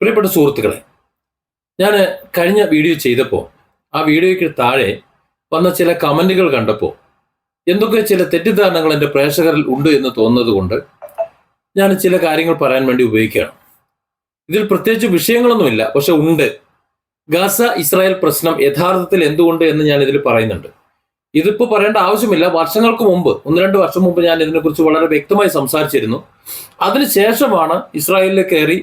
പ്രിയപ്പെട്ട സുഹൃത്തുക്കളെ ഞാൻ കഴിഞ്ഞ വീഡിയോ ചെയ്തപ്പോൾ ആ വീഡിയോയ്ക്ക് താഴെ വന്ന ചില കമന്റുകൾ കണ്ടപ്പോൾ എന്തൊക്കെ ചില തെറ്റിദ്ധാരണകൾ എന്റെ പ്രേക്ഷകരിൽ ഉണ്ട് എന്ന് തോന്നുന്നത് കൊണ്ട് ഞാൻ ചില കാര്യങ്ങൾ പറയാൻ വേണ്ടി ഉപയോഗിക്കുകയാണ്. ഇതിൽ പ്രത്യേകിച്ച് വിഷയങ്ങളൊന്നുമില്ല പക്ഷെ ഉണ്ട്. ഗാസ ഇസ്രായേൽ പ്രശ്നം യഥാർത്ഥത്തിൽ എന്തുകൊണ്ട് എന്ന് ഞാൻ ഇതിൽ പറയുന്നുണ്ട്. ഇതിപ്പോൾ പറയേണ്ട ആവശ്യമില്ല. വർഷങ്ങൾക്ക് മുമ്പ് ഒന്ന് രണ്ട് വർഷം മുമ്പ് ഞാൻ ഇതിനെക്കുറിച്ച് വളരെ വ്യക്തമായി സംസാരിച്ചിരുന്നു. അതിനുശേഷമാണ് ഇസ്രായേലിൽ കയറി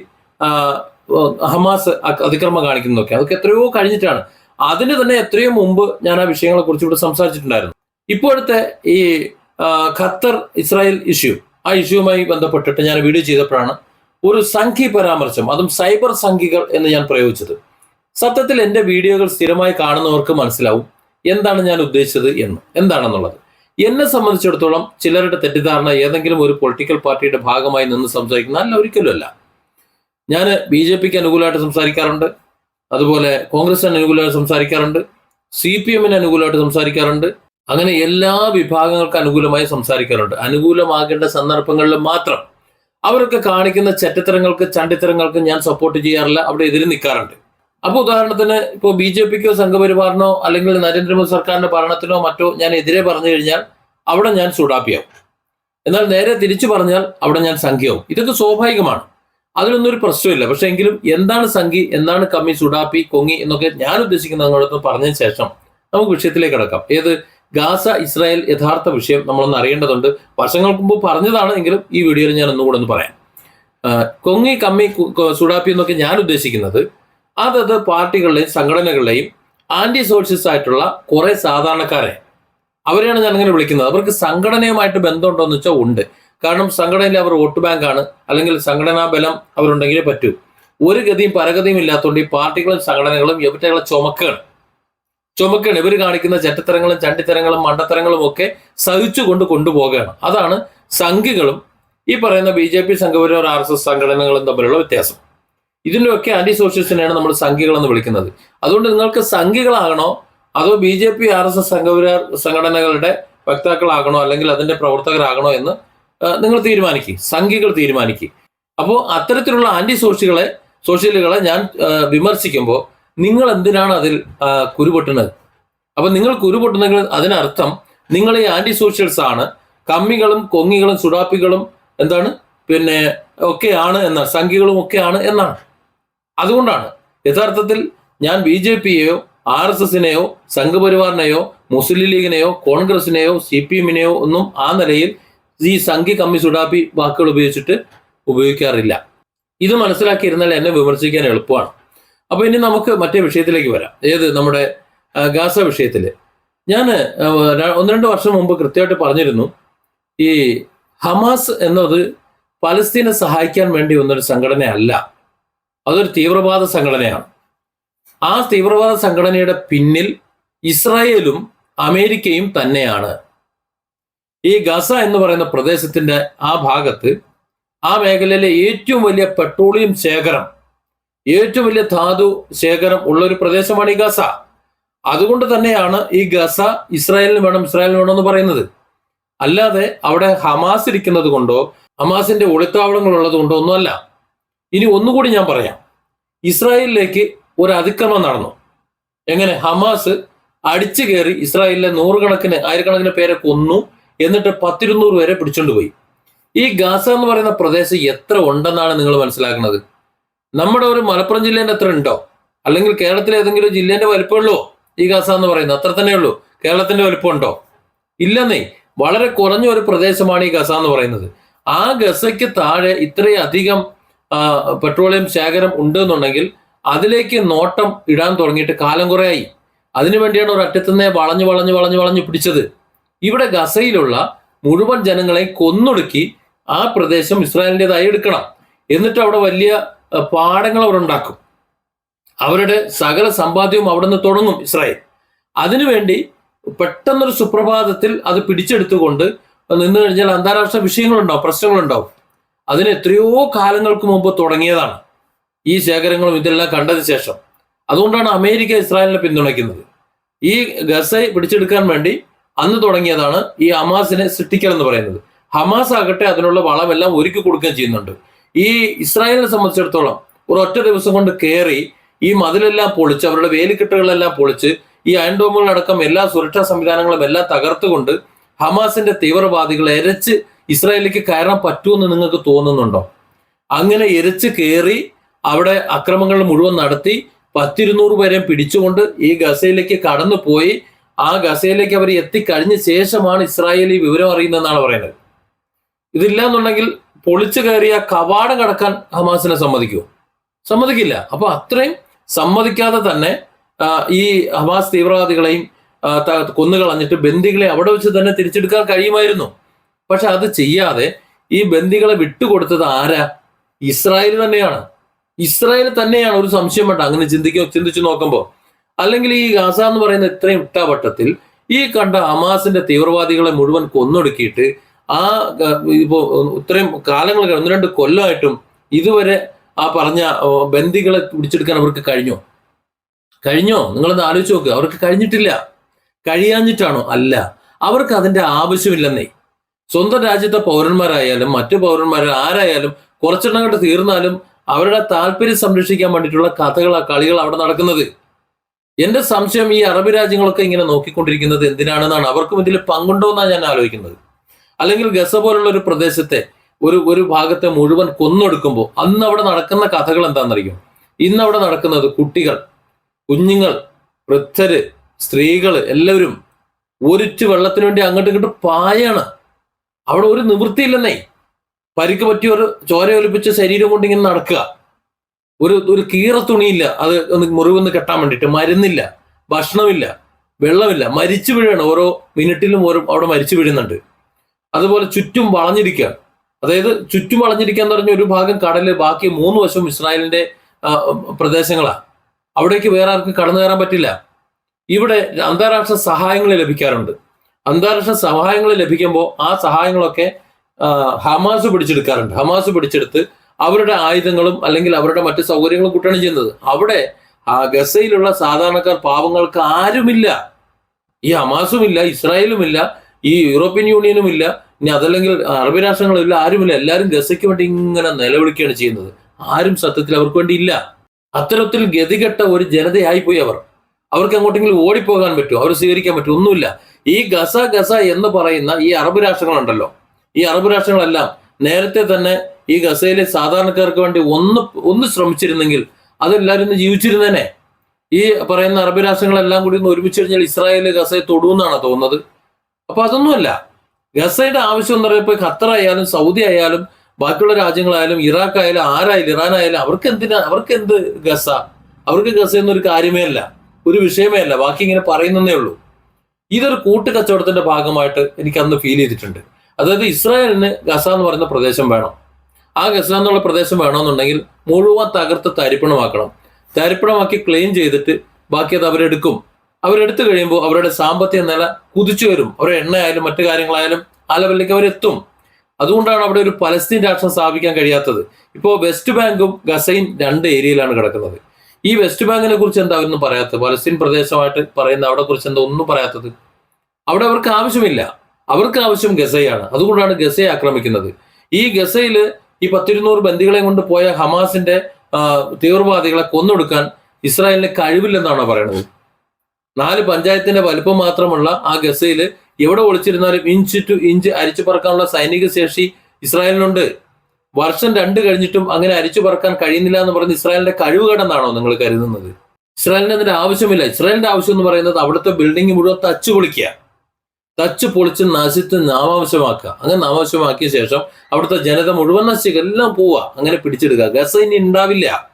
ഹമാസ് അതിക്രമം കാണിക്കുന്നതൊക്കെ. അതൊക്കെ എത്രയോ കഴിഞ്ഞിട്ടാണ്. അതിന് തന്നെ എത്രയോ മുമ്പ് ഞാൻ ആ വിഷയങ്ങളെ കുറിച്ച് ഇവിടെ സംസാരിച്ചിട്ടുണ്ടായിരുന്നു. ഇപ്പോഴത്തെ ഈ ഖത്തർ ഇസ്രായേൽ ഇഷ്യൂ ആ ഇഷ്യൂവുമായി ബന്ധപ്പെട്ടിട്ട് ഞാൻ വീഡിയോ ചെയ്തപ്പോഴാണ് ഒരു സംഖ്യ പരാമർശം അതും സൈബർ സംഖ്യകൾ എന്ന് ഞാൻ പ്രയോഗിച്ചത്. സത്യത്തിൽ എന്റെ വീഡിയോകൾ സ്ഥിരമായി കാണുന്നവർക്ക് മനസ്സിലാവും എന്താണ് ഞാൻ ഉദ്ദേശിച്ചത് എന്ന് എന്താണെന്നുള്ളത്. എന്നെ സംബന്ധിച്ചിടത്തോളം ചിലരുടെ തെറ്റിദ്ധാരണ ഏതെങ്കിലും ഒരു പൊളിറ്റിക്കൽ പാർട്ടിയുടെ ഭാഗമായി നിന്ന് സംസാരിക്കുന്ന അല്ല ഒരിക്കലും അല്ല ഞാൻ ബി ജെ പിക്ക് അനുകൂലമായിട്ട് സംസാരിക്കാറുണ്ട്. അതുപോലെ കോൺഗ്രസിന് അനുകൂലമായിട്ട് സംസാരിക്കാറുണ്ട്. സി പി എമ്മിന് അനുകൂലമായിട്ട് സംസാരിക്കാറുണ്ട്. അങ്ങനെ എല്ലാ വിഭാഗങ്ങൾക്കും അനുകൂലമായി സംസാരിക്കാറുണ്ട്. അനുകൂലമാകേണ്ട സന്ദർഭങ്ങളിൽ മാത്രം അവരൊക്കെ കാണിക്കുന്ന ചറ്റിത്തരങ്ങൾക്ക് ചണ്ടിത്തരങ്ങൾക്ക് ഞാൻ സപ്പോർട്ട് ചെയ്യാറില്ല. അവിടെ എതിര് നിൽക്കാറുണ്ട്. അപ്പോൾ ഉദാഹരണത്തിന് ഇപ്പോൾ ബി ജെ പിക്കോ സംഘപരിവാറിനോ അല്ലെങ്കിൽ നരേന്ദ്രമോദി സർക്കാരിന്റെ ഭരണത്തിനോ മറ്റോ ഞാൻ എതിരെ പറഞ്ഞു കഴിഞ്ഞാൽ അവിടെ ഞാൻ സുഡാപ്പിയാവും എന്നാൽ നേരെ തിരിച്ചു പറഞ്ഞാൽ അവിടെ ഞാൻ സംഖ്യയാവും. ഇതൊക്കെ സ്വാഭാവികമാണ്. അതിലൊന്നും ഒരു പ്രശ്നമില്ല. പക്ഷെ എങ്കിലും എന്താണ് സംഗി എന്താണ് കമ്മി സുഡാപ്പി കൊങ്ങി എന്നൊക്കെ ഞാൻ ഉദ്ദേശിക്കുന്ന ഉദ്ദേശിക്കുന്നതോടൊപ്പം പറഞ്ഞതിന് ശേഷം നമുക്ക് വിഷയത്തിലേക്ക് കിടക്കാം. ഏത് ഗാസ ഇസ്രായേൽ യഥാർത്ഥ വിഷയം നമ്മളൊന്ന് അറിയേണ്ടതുണ്ട്. വർഷങ്ങൾക്ക് മുമ്പ് പറഞ്ഞതാണ് എങ്കിലും ഈ വീഡിയോയിൽ ഞാൻ ഒന്നുകൂടെ ഒന്ന് പറയാം. കൊങ്ങി കമ്മി സുഡാപ്പി എന്നൊക്കെ ഞാൻ ഉദ്ദേശിക്കുന്നത് അതത് പാർട്ടികളുടെയും സംഘടനകളുടെയും ആന്റി സോഷ്യസ് ആയിട്ടുള്ള കുറെ സാധാരണക്കാരെ അവരെയാണ് ഞാൻ അങ്ങനെ വിളിക്കുന്നത്. അവർക്ക് സംഘടനയുമായിട്ട് ബന്ധമുണ്ടോ എന്ന് വെച്ചാൽ ഉണ്ട്. കാരണം സംഘടനയിൽ അവർ വോട്ട് ബാങ്കാണ്. അല്ലെങ്കിൽ സംഘടനാ ബലം അവരുണ്ടെങ്കിലേ പറ്റൂ. ഒരു ഗതിയും പരഗതിയും ഇല്ലാത്തതുകൊണ്ട് ഈ പാർട്ടികളും സംഘടനകളും ഇവറ്റകളെ ചുമക്കുകയാണ് ചുമക്കുകയാണ് ഇവർ കാണിക്കുന്ന ചട്ടത്തരങ്ങളും ചണ്ടിത്തരങ്ങളും മണ്ടത്തരങ്ങളും ഒക്കെ സഹിച്ചുകൊണ്ട് കൊണ്ടുപോകുകയാണ് അതാണ് സംഘികളും ഈ പറയുന്ന B J P Sangh Parivar R S S സംഘടനകളും തമ്മിലുള്ള വ്യത്യാസം. ഇതിന്റെയൊക്കെ ആന്റി സോഷ്യലിസ്റ്റിനെയാണ് നമ്മൾ സംഘികൾ എന്ന് വിളിക്കുന്നത്. അതുകൊണ്ട് നിങ്ങൾക്ക് സംഘികളാകണോ? അതോ B J P R S S Sangh Parivar സംഘടനകളുടെ വക്താക്കളാകണോ? അല്ലെങ്കിൽ അതിന്റെ പ്രവർത്തകരാകണോ എന്ന് നിങ്ങൾ തീരുമാനിക്കുക സംഖ്യകൾ തീരുമാനിക്കുക അപ്പോൾ അത്തരത്തിലുള്ള ആന്റി സോഷ്യലുകളെ സോഷ്യലുകളെ ഞാൻ വിമർശിക്കുമ്പോൾ നിങ്ങൾ എന്തിനാണ് അതിൽ കുരുപൊട്ടുന്നത്? അപ്പൊ നിങ്ങൾ കുരുപൊട്ടുന്നെങ്കിൽ അതിനർത്ഥം നിങ്ങൾ ഈ ആന്റി സോഷ്യൽസ് ആണ്. കമ്മികളും കൊങ്ങികളും സുഡാപ്പികളും എന്താണ്? പിന്നെ ഒക്കെയാണ് എന്നാണ് സംഖ്യകളും ഒക്കെയാണ് എന്നാണ്. അതുകൊണ്ടാണ്. യഥാർത്ഥത്തിൽ ഞാൻ ബി ജെ പിയെയോ ആർ എസ് എസിനെയോ സംഘപരിവാറിനെയോ മുസ്ലിം ലീഗിനെയോ കോൺഗ്രസിനെയോ സി പി എമ്മിനെയോ ഒന്നും ആ നിലയിൽ ഈ സംഘി കമ്മി സുഡാപ്പി വാക്കുകൾ ഉപയോഗിച്ചിട്ട് ഉപയോഗിക്കാറില്ല. ഇത് മനസ്സിലാക്കിയിരുന്നാൽ എന്നെ വിമർശിക്കാൻ എളുപ്പമാണ്. അപ്പൊ ഇനി നമുക്ക് മറ്റേ വിഷയത്തിലേക്ക് വരാം. ഏത്? നമ്മുടെ ഗാസ വിഷയത്തിൽ ഞാൻ ഒന്ന് രണ്ട് വർഷം മുമ്പ് കൃത്യമായിട്ട് പറഞ്ഞിരുന്നു ഈ ഹമാസ് എന്നത് പലസ്തീനെ സഹായിക്കാൻ വേണ്ടി വന്നൊരു സംഘടനയല്ല. അതൊരു തീവ്രവാദ സംഘടനയാണ്. ആ തീവ്രവാദ സംഘടനയുടെ പിന്നിൽ ഇസ്രായേലും അമേരിക്കയും തന്നെയാണ്. ഈ ഗസ എന്ന് പറയുന്ന പ്രദേശത്തിന്റെ ആ ഭാഗത്ത് ആ മേഖലയിലെ ഏറ്റവും വലിയ പെട്രോളിയം ശേഖരം ഏറ്റവും വലിയ ധാതു ശേഖരം ഉള്ള ഒരു പ്രദേശമാണ് ഈ ഗസ. അതുകൊണ്ട് തന്നെയാണ് ഈ ഗസ ഇസ്രായേലിന് വേണം ഇസ്രായേലിന് വേണം എന്ന് പറയുന്നത്. അല്ലാതെ അവിടെ ഹമാസ് ഇരിക്കുന്നത് കൊണ്ടോ ഹമാസിന്റെ ഒളിത്താവളങ്ങൾ ഉള്ളത് കൊണ്ടോ ഒന്നുമല്ല ഇനി ഒന്നുകൂടി ഞാൻ പറയാം. ഇസ്രായേലിലേക്ക് ഒരു അതിക്രമം നടന്നു. എങ്ങനെ? ഹമാസ് അടിച്ചു കയറി ഇസ്രായേലിലെ നൂറുകണക്കിന് ആയിരക്കണക്കിന് പേരെ കൊന്നു. എന്നിട്ട് പത്തിരുന്നൂറ് വരെ പിടിച്ചോണ്ട് പോയി. ഈ ഗാസ എന്ന് പറയുന്ന പ്രദേശം എത്ര ഉണ്ടെന്നാണ് നിങ്ങൾ മനസ്സിലാക്കുന്നത്? നമ്മുടെ ഒരു മലപ്പുറം ജില്ലേന്റെ എത്ര ഉണ്ടോ? അല്ലെങ്കിൽ കേരളത്തിലെ ഏതെങ്കിലും ജില്ലേന്റെ വലിപ്പമുള്ളൂ ഈ ഗാസ എന്ന് പറയുന്നത്? അത്ര തന്നെ ഉള്ളൂ. കേരളത്തിന്റെ വലിപ്പം ഉണ്ടോ ഇല്ലെന്നേ. വളരെ കുറഞ്ഞ ഒരു പ്രദേശമാണ് ഈ ഗസ എന്ന് പറയുന്നത്. ആ ഗസയ്ക്ക് താഴെ ഇത്രയധികം പെട്രോളിയം ശേഖരം ഉണ്ട് എന്നുണ്ടെങ്കിൽ അതിലേക്ക് നോട്ടം ഇടാൻ തുടങ്ങിയിട്ട് കാലം കുറയായി. അതിനുവേണ്ടിയാണ് ഒരു അറ്റത്തുനിന്നേ വളഞ്ഞു വളഞ്ഞു വളഞ്ഞു വളഞ്ഞു പിടിച്ചത്. ഇവിടെ ഗസയിലുള്ള മുഴുവൻ ജനങ്ങളെ കൊന്നൊടുക്കി ആ പ്രദേശം ഇസ്രായേലിന്റെതായി എടുക്കണം. എന്നിട്ട് അവിടെ വലിയ പാടങ്ങൾ അവരുണ്ടാക്കും അവരുടെ സകല സമ്പാദ്യവും അവിടെ നിന്ന് തുടങ്ങും ഇസ്രായേൽ. അതിനുവേണ്ടി പെട്ടെന്നൊരു സുപ്രഭാതത്തിൽ അത് പിടിച്ചെടുത്തുകൊണ്ട് നിന്ന് കഴിഞ്ഞാൽ അന്താരാഷ്ട്ര വിഷയങ്ങളുണ്ടാവും പ്രശ്നങ്ങളുണ്ടാവും. അതിന് എത്രയോ കാലങ്ങൾക്ക് മുമ്പ് തുടങ്ങിയതാണ് ഈ ശേഖരങ്ങളും ഇതെല്ലാം കണ്ടതിന് ശേഷം. അതുകൊണ്ടാണ് അമേരിക്ക ഇസ്രായേലിനെ പിന്തുണയ്ക്കുന്നത്. ഈ ഗസൈ പിടിച്ചെടുക്കാൻ വേണ്ടി അന്ന് തുടങ്ങിയതാണ് ഈ ഹമാസിനെ സൃഷ്ടിക്കൽ എന്ന് പറയുന്നത്. ഹമാസ് ആകട്ടെ അതിനുള്ള വളമെല്ലാം ഒരുക്കി കൊടുക്കുകയും ചെയ്യുന്നുണ്ട്. ഈ ഇസ്രായേലിനെ സംബന്ധിച്ചിടത്തോളം ഒറ്റ ദിവസം കൊണ്ട് കയറി ഈ മതിലെല്ലാം പൊളിച്ച് അവരുടെ വേലിക്കെട്ടുകളെല്ലാം പൊളിച്ച് ഈ അയൺഡോമുകളടക്കം എല്ലാ സുരക്ഷാ സംവിധാനങ്ങളും എല്ലാം തകർത്തുകൊണ്ട് ഹമാസിന്റെ തീവ്രവാദികൾ എരച്ച് ഇസ്രായേലിലേക്ക് കയറാൻ പറ്റുമെന്ന് നിങ്ങൾക്ക് തോന്നുന്നുണ്ടോ? അങ്ങനെ എരച്ച് കയറി അവിടെ അക്രമങ്ങൾ മുഴുവൻ നടത്തി പത്തിരുന്നൂറ് പേരെ പിടിച്ചുകൊണ്ട് ഈ ഗസയിലേക്ക് കടന്നു പോയി ആ ഗസയിലേക്ക് അവർ എത്തിക്കഴിഞ്ഞ ശേഷമാണ് ഇസ്രായേലി വിവരം അറിയുന്നതെന്നാണ് പറയുന്നത്. ഇതില്ല എന്നുണ്ടെങ്കിൽ പൊളിച്ചു കയറിയ കവാടം കടക്കാൻ ഹമാസിനെ സമ്മതിക്കുമോ സമ്മതിക്കില്ല. അപ്പൊ അത്രയും സമ്മതിക്കാതെ തന്നെ ഈ ഹമാസ് തീവ്രവാദികളെയും കൊന്നു കളഞ്ഞിട്ട് കൊന്നുകളഞ്ഞിട്ട് ബന്ദികളെ അവിടെ വെച്ച് തന്നെ തിരിച്ചെടുക്കാൻ കഴിയുമായിരുന്നു. പക്ഷെ അത് ചെയ്യാതെ ഈ ബന്ദികളെ വിട്ടുകൊടുത്തത് ആരാ? ഇസ്രായേൽ തന്നെയാണ്. ഇസ്രായേൽ തന്നെയാണ്. ഒരു സംശയം വേണ്ട. അങ്ങനെ ചിന്തിക്കുക ചിന്തിച്ചു നോക്കുമ്പോൾ അല്ലെങ്കിൽ ഈ ഗാസ എന്ന് പറയുന്ന ഇത്രയും ഇട്ടാവട്ടത്തിൽ ഈ കണ്ട ഹമാസിന്റെ തീവ്രവാദികളെ മുഴുവൻ കൊന്നൊടുക്കിയിട്ട് ആ ഇപ്പോൾ ഇപ്പോ ഇത്രയും കാലങ്ങൾ ഒന്ന് രണ്ട് കൊല്ലമായിട്ടും ഇതുവരെ ആ പറഞ്ഞ ബന്ദികളെ പിടിച്ചെടുക്കാൻ അവർക്ക് കഴിഞ്ഞോ? കഴിഞ്ഞോ? നിങ്ങളൊന്ന് ആലോചിച്ച് നോക്കുക അവർക്ക് കഴിഞ്ഞിട്ടില്ല. കഴിയാഞ്ഞിട്ടാണോ? അല്ല. അവർക്ക് അതിന്റെ ആവശ്യമില്ലെന്നേ. സ്വന്തം രാജ്യത്തെ പൗരന്മാരായാലും മറ്റു പൗരന്മാർ ആരായാലും കുറച്ചെണ്ണം കണ്ട് തീർന്നാലും അവരുടെ താല്പര്യം സംരക്ഷിക്കാൻ വേണ്ടിയിട്ടുള്ള കഥകളാ കളികൾ അവിടെ നടക്കുന്നത്. എന്റെ സംശയം ഈ അറബ് രാജ്യങ്ങളൊക്കെ ഇങ്ങനെ നോക്കിക്കൊണ്ടിരിക്കുന്നത് എന്തിനാണെന്നാണ്? അവർക്കും ഇതിൽ പങ്കുണ്ടോ എന്നാണ് ഞാൻ ആലോചിക്കുന്നത്. അല്ലെങ്കിൽ ഗസ പോലുള്ള ഒരു പ്രദേശത്തെ ഒരു ഒരു ഭാഗത്തെ മുഴുവൻ കൊന്നൊടുക്കുമ്പോൾ അന്ന് അവിടെ നടക്കുന്ന കഥകൾ എന്താണെന്നറിയും? ഇന്ന് അവിടെ നടക്കുന്നത് കുട്ടികൾ കുഞ്ഞുങ്ങൾ വൃദ്ധര് സ്ത്രീകൾ എല്ലാവരും ഒരിറ്റ് വെള്ളത്തിന് വേണ്ടി അങ്ങോട്ട് ഇങ്ങോട്ട് പായാണ്. അവിടെ ഒരു നിവൃത്തിയില്ലെന്നേ. പരിക്ക് പറ്റിയ ഒരു ചോര ഒലിപ്പിച്ച ശരീരം കൊണ്ട് ഇങ്ങനെ നടക്കുക. ഒരു ഒരു കീറ തുണിയില്ല അത് ഒന്ന് മുറിവൊന്ന് കെട്ടാൻ വേണ്ടിയിട്ട്. മരുന്നില്ല. ഭക്ഷണമില്ല. വെള്ളമില്ല. മരിച്ചു വീഴാണ്. ഓരോ മിനിറ്റിലും ഓരോ അവിടെ മരിച്ചു വീഴുന്നുണ്ട്. അതുപോലെ ചുറ്റും വളഞ്ഞിരിക്കുക. അതായത് ചുറ്റും വളഞ്ഞിരിക്കുക എന്ന് പറഞ്ഞ ഒരു ഭാഗം കടൽ ബാക്കി മൂന്ന് വശം ഇസ്രായേലിന്റെ പ്രദേശങ്ങളാണ് അവിടേക്ക് വേറെ ആർക്കും കടന്നു കയറാൻ പറ്റില്ല. ഇവിടെ അന്താരാഷ്ട്ര സഹായങ്ങൾ ലഭിക്കാറുണ്ട്. അന്താരാഷ്ട്ര സഹായങ്ങൾ ലഭിക്കുമ്പോൾ ആ സഹായങ്ങളൊക്കെ ഹമാസ് പിടിച്ചെടുക്കാറുണ്ട്. ഹമാസ് പിടിച്ചെടുത്ത് അവരുടെ ആയുധങ്ങളും അല്ലെങ്കിൽ അവരുടെ മറ്റ് സൗകര്യങ്ങളും കൂട്ടാണ് ചെയ്യുന്നത്. അവിടെ ആ ഗസയിലുള്ള സാധാരണക്കാർ പാവങ്ങൾക്ക് ആരുമില്ല. ഈ ഹമാസും ഇല്ല ഇസ്രായേലും ഇല്ല ഈ യൂറോപ്യൻ യൂണിയനും ഇല്ല ഇനി അതല്ലെങ്കിൽ അറബ് രാഷ്ട്രങ്ങളില്ല ആരുമില്ല. എല്ലാവരും ഗസയ്ക്ക് വേണ്ടി ഇങ്ങനെ നിലവിളിക്കുകയാണ് ചെയ്യുന്നത്. ആരും സത്യത്തിൽ അവർക്ക് വേണ്ടി ഇല്ല. അത്തരത്തിൽ ഗതികെട്ട ഒരു ജനതയായി പോയി അവർ. അവർക്ക് അങ്ങോട്ടെങ്കിലും ഓടിപ്പോകാൻ പറ്റുമോ? അവർ സ്വീകരിക്കാൻ പറ്റും ഒന്നുമില്ല. ഈ ഗസ ഗസ എന്ന് പറയുന്ന ഈ അറബ് രാഷ്ട്രങ്ങളുണ്ടല്ലോ. ഈ അറബ് രാഷ്ട്രങ്ങളെല്ലാം നേരത്തെ തന്നെ ഈ ഗസയിലെ സാധാരണക്കാർക്ക് വേണ്ടി ഒന്ന് ഒന്ന് ശ്രമിച്ചിരുന്നെങ്കിൽ അതെല്ലാവരും ഇന്ന് ജീവിച്ചിരുന്നേനെ. ഈ പറയുന്ന അറബ് രാഷ്ട്രങ്ങളെല്ലാം കൂടി ഒന്ന് ഒരുമിച്ച് കഴിഞ്ഞാൽ ഇസ്രായേൽ ഗസയെ തൊടുമെന്നാണ് തോന്നുന്നത്. അപ്പൊ അതൊന്നുമല്ല. ഗസയുടെ ആവശ്യം എന്ന് പറയുമ്പോൾ ഖത്തർ ആയാലും സൗദി ആയാലും ബാക്കിയുള്ള രാജ്യങ്ങളായാലും ഇറാഖ് ആയാലും ആരായാലും ഇറാൻ ആയാലും അവർക്ക് എന്തിനാ അവർക്ക് എന്ത് ഗസ? അവർക്ക് ഗസ എന്നൊരു കാര്യമേ അല്ല. ഒരു വിഷയമേ അല്ല. ബാക്കി ഇങ്ങനെ പറയുന്നതേ ഉള്ളൂ. ഇതൊരു കൂട്ടുകച്ചവടത്തിന്റെ ഭാഗമായിട്ട് എനിക്ക് അന്ന് ഫീൽ ചെയ്തിട്ടുണ്ട്. അതായത് ഇസ്രായേലിന് ഗസ എന്ന് പറയുന്ന പ്രദേശം വേണം. ആ ഗസ എന്നുള്ള പ്രദേശം വേണമെന്നുണ്ടെങ്കിൽ മുഴുവൻ തകർത്ത് തരിപ്പണമാക്കണം. തരിപ്പണമാക്കി ക്ലെയിം ചെയ്തിട്ട് ബാക്കി അത് അവരെടുക്കും. അവരെടുത്തു കഴിയുമ്പോൾ അവരുടെ സാമ്പത്തിക നില കുതിച്ചു വരും. അവരുടെ എണ്ണയായാലും മറ്റു കാര്യങ്ങളായാലും ആ ലെവലിലേക്ക് അവരെത്തും. അതുകൊണ്ടാണ് അവിടെ ഒരു പലസ്തീൻ രാഷ്ട്രം സ്ഥാപിക്കാൻ കഴിയാത്തത്. ഇപ്പോൾ വെസ്റ്റ് ബാങ്കും ഗസയും രണ്ട് ഏരിയയിലാണ് കിടക്കുന്നത്. ഈ വെസ്റ്റ് ബാങ്കിനെ കുറിച്ച് എന്താ ഒന്നും പറയാത്തത്? പലസ്തീൻ പ്രദേശമായിട്ട് പറയുന്ന അവിടെ കുറിച്ച് എന്താ ഒന്നും പറയാത്തത്? അവിടെ അവർക്ക് ആവശ്യമില്ല. അവർക്ക് ആവശ്യം ഗസയാണ്. അതുകൊണ്ടാണ് ഗസയെ ആക്രമിക്കുന്നത്. ഈ ഗസയിൽ ഈ പത്തിരുന്നൂറ് ബന്ദികളെ കൊണ്ട് പോയ ഹമാസിന്റെ തീവ്രവാദികളെ കൊന്നൊടുക്കാൻ ഇസ്രായേലിന് കഴിവില്ലെന്നാണ് പറയുന്നത് നാല് പഞ്ചായത്തിന്റെ വലുപ്പം മാത്രമുള്ള ആ ഗസയിൽ എവിടെ ഒളിച്ചിരുന്നാലും ഇഞ്ച് ടു ഇഞ്ച് അരിച്ചു പറക്കാനുള്ള സൈനിക ശേഷി ഇസ്രായേലിനുണ്ട്. വർഷം രണ്ട് കഴിഞ്ഞിട്ടും അങ്ങനെ അരിച്ചു പറക്കാൻ കഴിയുന്നില്ല എന്ന് പറഞ്ഞ് ഇസ്രായേലിന്റെ കഴിവുകേടെന്നാണോ നിങ്ങൾ കരുതുന്നത്? ഇസ്രായേലിന് അതിന്റെ ആവശ്യമില്ല. ഇസ്രായേലിന്റെ ആവശ്യം എന്ന് പറയുന്നത് അവിടുത്തെ ബിൽഡിംഗ് മുഴുവൻ തച്ചു പൊളിക്കുക തച്ച് പൊളിച്ച് നശിച്ച് നാമാവശ്യമാക്കുക. അങ്ങനെ നാമാവശ്യമാക്കിയ ശേഷം അവിടുത്തെ ജനത മുഴുവൻ നശിക്കുക. എല്ലാം പോവുക. അങ്ങനെ പിടിച്ചെടുക്കുക. ഗസ ഇനി ഉണ്ടാവില്ല.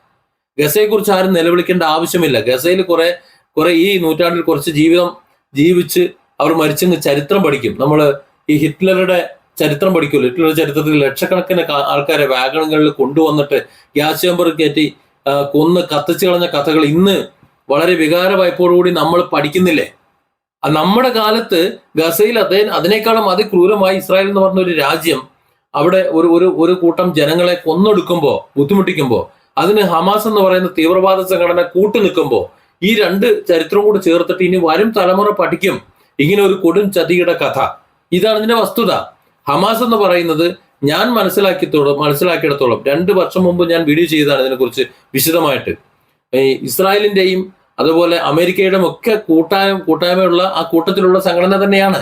ഗസയെ കുറിച്ച് ആരും നിലവിളിക്കേണ്ട ആവശ്യമില്ല. ഗസയിൽ കുറെ കുറെ ഈ നൂറ്റാണ്ടിൽ കുറച്ച് ജീവിതം ജീവിച്ച് അവർ മരിച്ചെങ്കിൽ ചരിത്രം പഠിക്കും. നമ്മൾ ഈ ഹിറ്റ്ലറുടെ ചരിത്രം പഠിക്കുമല്ലോ. ഹിറ്റ്ലറുടെ ചരിത്രത്തിൽ ലക്ഷക്കണക്കിന് ആൾക്കാരെ വാഗണങ്ങളിൽ കൊണ്ടുവന്നിട്ട് ഗ്യാസ് ചേമ്പർ കയറ്റി കൊന്ന് കത്തിച്ചു കളഞ്ഞ കഥകൾ ഇന്ന് വളരെ വികാര വായ്പോടുകൂടി നമ്മൾ പഠിക്കുന്നില്ലേ? നമ്മുടെ കാലത്ത് ഗസയിൽ അതേ അതിനേക്കാളും അതിക്രൂരമായി ഇസ്രായേൽ എന്ന് പറഞ്ഞ ഒരു രാജ്യം അവിടെ ഒരു ഒരു ഒരു കൂട്ടം ജനങ്ങളെ കൊന്നൊടുക്കുമ്പോൾ ബുദ്ധിമുട്ടിക്കുമ്പോൾ അതിന് ഹമാസ് എന്ന് പറയുന്ന തീവ്രവാദ സംഘടന കൂട്ടു നിൽക്കുമ്പോൾ ഈ രണ്ട് ചരിത്രം കൂടി ചേർത്തിട്ട് ഇനി വരും തലമുറ പഠിക്കും. ഇങ്ങനെ ഒരു കൊടും ചതിയുടെ കഥ. ഇതാണ് ഇതിന്റെ വസ്തുത. ഹമാസ് എന്ന് പറയുന്നത് ഞാൻ മനസ്സിലാക്കിയത്തോളം മനസ്സിലാക്കിയിടത്തോളം രണ്ട് വർഷം മുമ്പ് ഞാൻ വീഡിയോ ചെയ്തതാണ് ഇതിനെക്കുറിച്ച് വിശദമായിട്ട്. ഇസ്രായേലിന്റെയും അതുപോലെ അമേരിക്കയുടെ ഒക്കെ കൂട്ടായ്മ കൂട്ടായ്മയുള്ള ആ കൂട്ടത്തിലുള്ള സംഘടന തന്നെയാണ്.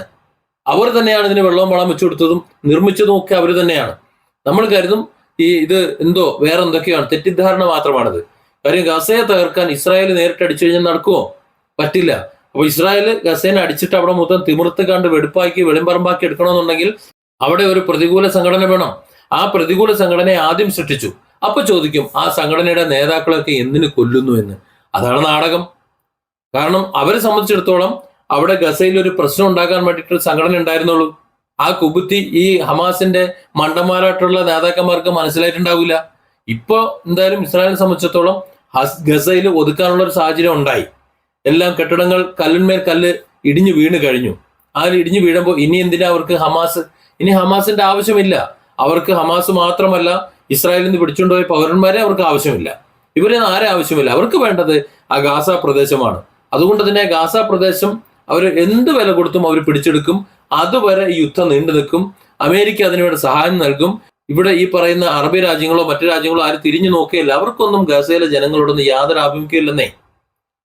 അവർ തന്നെയാണ് ഇതിന് വെള്ളവും വളം വെച്ചു കൊടുത്തതും നിർമ്മിച്ചതും ഒക്കെ അവർ തന്നെയാണ്. നമ്മൾ കരുതും ഈ ഇത് എന്തോ വേറെ എന്തൊക്കെയാണ്? തെറ്റിദ്ധാരണ മാത്രമാണിത്. കാര്യം ഗസയെ തകർക്കാൻ ഇസ്രായേൽ നേരിട്ട് അടിച്ചു കഴിഞ്ഞാൽ നടക്കുമോ പറ്റില്ല. അപ്പൊ ഇസ്രായേൽ ഗസേനെ അടിച്ചിട്ട് അവിടെ മൊത്തം തിമിർത്ത് കണ്ട് വെടുപ്പാക്കി വെളിമ്പറമ്പാക്കി എടുക്കണമെന്നുണ്ടെങ്കിൽ അവിടെ ഒരു പ്രതികൂല സംഘടന വേണം. ആ പ്രതികൂല സംഘടനയെ ആദ്യം സൃഷ്ടിച്ചു. അപ്പൊ ചോദിക്കും ആ സംഘടനയുടെ നേതാക്കളൊക്കെ എന്തിനു കൊല്ലുന്നു എന്ന്? അതാണ് നാടകം. കാരണം അവരെ സംബന്ധിച്ചിടത്തോളം അവിടെ ഗസയിൽ ഒരു പ്രശ്നം ഉണ്ടാക്കാൻ വേണ്ടിയിട്ട് സംഘടന ഉണ്ടായിരുന്നുള്ളൂ. ആ കുബുത്തി ഈ ഹമാസിന്റെ മണ്ടന്മാരായിട്ടുള്ള നേതാക്കന്മാർക്ക് മനസ്സിലായിട്ടുണ്ടാവില്ല. ഇപ്പൊ എന്തായാലും ഇസ്രായേലിനെ സംബന്ധിച്ചിടത്തോളം ഗസയിൽ ഒതുക്കാനുള്ള ഒരു സാഹചര്യം ഉണ്ടായി. എല്ലാം കെട്ടിടങ്ങൾ കല്ലിന്മേൽ കല്ല് ഇടിഞ്ഞു വീണ് കഴിഞ്ഞു. അതിൽ ഇടിഞ്ഞു വീഴുമ്പോൾ ഇനി എന്തിനാ അവർക്ക് ഹമാസ്? ഇനി ഹമാസിന്റെ ആവശ്യമില്ല. അവർക്ക് ഹമാസ് മാത്രമല്ല ഇസ്രായേലിൽ നിന്ന് പിടിച്ചുകൊണ്ടുപോയ പൗരന്മാരെ അവർക്ക് ആവശ്യമില്ല. ഇവരെ ആരെ ആവശ്യമില്ല. അവർക്ക് വേണ്ടത് ആ ഗാസ പ്രദേശമാണ്. അതുകൊണ്ട് തന്നെ ഗാസ പ്രദേശം അവർ എന്ത് വില കൊടുത്തും അവർ പിടിച്ചെടുക്കും. അതുവരെ ഈ യുദ്ധം നീണ്ടു നിൽക്കും. അമേരിക്ക അതിനുവേണ്ടി സഹായം നൽകും. ഇവിടെ ഈ പറയുന്ന അറബി രാജ്യങ്ങളോ മറ്റു രാജ്യങ്ങളോ ആരും തിരിഞ്ഞു നോക്കുകയില്ല അവർക്കൊന്നും ഗസയിലെ ജനങ്ങളോടൊന്നും യാതൊരു ആഭിമുഖ്യമില്ലെന്നേ.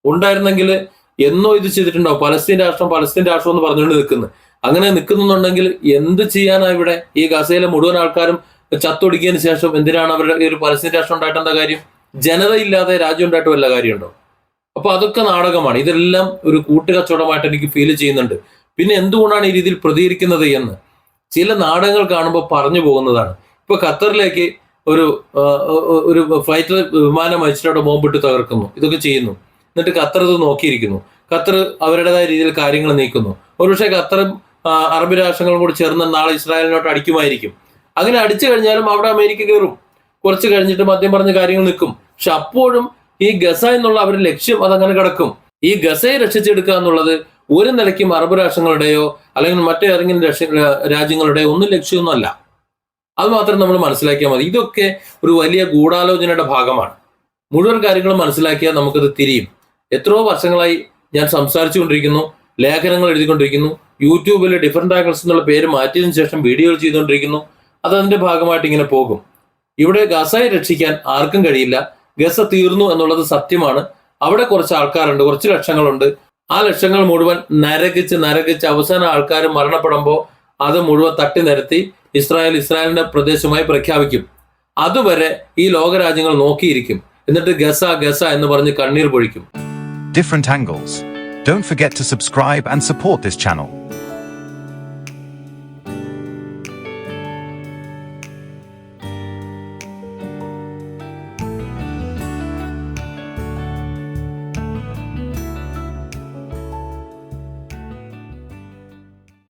ഉണ്ടായിരുന്നെങ്കിൽ എന്നോ ഇത് ചെയ്തിട്ടുണ്ടോ? പലസ്തീൻ രാഷ്ട്രം പലസ്തീൻ രാഷ്ട്രം എന്ന് പറഞ്ഞുകൊണ്ട് നിൽക്കുന്നു. അങ്ങനെ നിൽക്കുന്നുണ്ടെങ്കിൽ എന്ത് ചെയ്യാനാ ഇവിടെ ഈ ഗസയിലെ മുഴുവൻ ആൾക്കാരും ചത്തൊടുക്കിയതിന് ശേഷം എന്തിനാണ് അവരുടെ ഈ ഒരു പലസ്തീൻ രാഷ്ട്രം ഉണ്ടായിട്ടെന്താ കാര്യം? ജനതയില്ലാതെ രാജ്യം ഉണ്ടായിട്ട് വല്ല കാര്യമുണ്ടോ? അപ്പൊ അതൊക്കെ നാടകമാണ്. ഇതെല്ലാം ഒരു കൂട്ടുകച്ചവടമായിട്ട് എനിക്ക് ഫീൽ ചെയ്യുന്നുണ്ട്. പിന്നെ എന്തുകൊണ്ടാണ് ഈ രീതിയിൽ പ്രതികരിക്കുന്നത് എന്ന്? ചില നാടകങ്ങൾ കാണുമ്പോൾ പറഞ്ഞു പോകുന്നതാണ്. ഇപ്പൊ ഖത്തറിലേക്ക് ഒരു ഒരു ഫ്ലൈറ്റ് വിമാനം അയച്ചിട്ട് അവിടെ ബോംബിട്ട് തകർക്കുന്നു. ഇതൊക്കെ ചെയ്യുന്നു. എന്നിട്ട് ഖത്തർ ഇത് നോക്കിയിരിക്കുന്നു. ഖത്തർ അവരുടേതായ രീതിയിൽ കാര്യങ്ങൾ നീക്കുന്നു. ഒരുപക്ഷെ ഖത്തറും അറബ് രാഷ്ട്രങ്ങളും കൂടി ചേർന്ന് നാളെ ഇസ്രായേലിനോട്ട് അടിക്കുമായിരിക്കും. അങ്ങനെ അടിച്ചു കഴിഞ്ഞാലും അവിടെ അമേരിക്ക കയറും കുറച്ച് കഴിഞ്ഞിട്ട് മദ്യം പറഞ്ഞ കാര്യങ്ങൾ നിൽക്കും. പക്ഷെ അപ്പോഴും ഈ ഗസ എന്നുള്ള അവരുടെ ലക്ഷ്യം അതങ്ങനെ കിടക്കും. ഈ ഗസയെ രക്ഷിച്ചെടുക്കുക എന്നുള്ളത് ഒരു നിലയ്ക്കും അറബ് രാഷ്ട്രങ്ങളുടെയോ അല്ലെങ്കിൽ മറ്റേതെങ്കിലും രാജ്യങ്ങളുടെയോ ഒന്നും ലക്ഷ്യമൊന്നുമല്ല. അത് മാത്രം നമ്മൾ മനസ്സിലാക്കിയാൽ മതി. ഇതൊക്കെ ഒരു വലിയ ഗൂഢാലോചനയുടെ ഭാഗമാണ്. മുഴുവൻ കാര്യങ്ങളും മനസ്സിലാക്കിയാൽ നമുക്കത് തിരിയും. എത്രയോ വർഷങ്ങളായി ഞാൻ സംസാരിച്ചുകൊണ്ടിരിക്കുന്നു ലേഖനങ്ങൾ എഴുതിക്കൊണ്ടിരിക്കുന്നു യൂട്യൂബിൽ ഡിഫറെന്റ് ആംഗിൾസ് എന്നുള്ള പേര് മാറ്റിയതിനു ശേഷം വീഡിയോകൾ ചെയ്തുകൊണ്ടിരിക്കുന്നു. അത് അതിന്റെ ഭാഗമായിട്ട് ഇങ്ങനെ പോകും. ഇവിടെ ഗസയെ രക്ഷിക്കാൻ ആർക്കും കഴിയില്ല. ഗസ തീർന്നു എന്നുള്ളത് സത്യമാണ്. അവിടെ കുറച്ച് ആൾക്കാരുണ്ട് കുറച്ച് ലക്ഷങ്ങളുണ്ട്. ആ ലക്ഷങ്ങൾ മുഴുവൻ നരകിച്ച് നരകിച്ച് അവസാന ആൾക്കാർ മരണപ്പെടുമ്പോൾ അത് മുഴുവൻ തട്ടി നിരത്തി ഇസ്രായേൽ ഇസ്രായേലിന്റെ പ്രദേശമായി പ്രഖ്യാപിക്കും. അതുവരെ ഈ ലോകരാജ്യങ്ങൾ നോക്കിയിരിക്കും. എന്നിട്ട് ഗസ ഗസ എന്ന് പറഞ്ഞ് കണ്ണീർ പൊഴിക്കും. Different angles. Don't forget to subscribe and support this channel.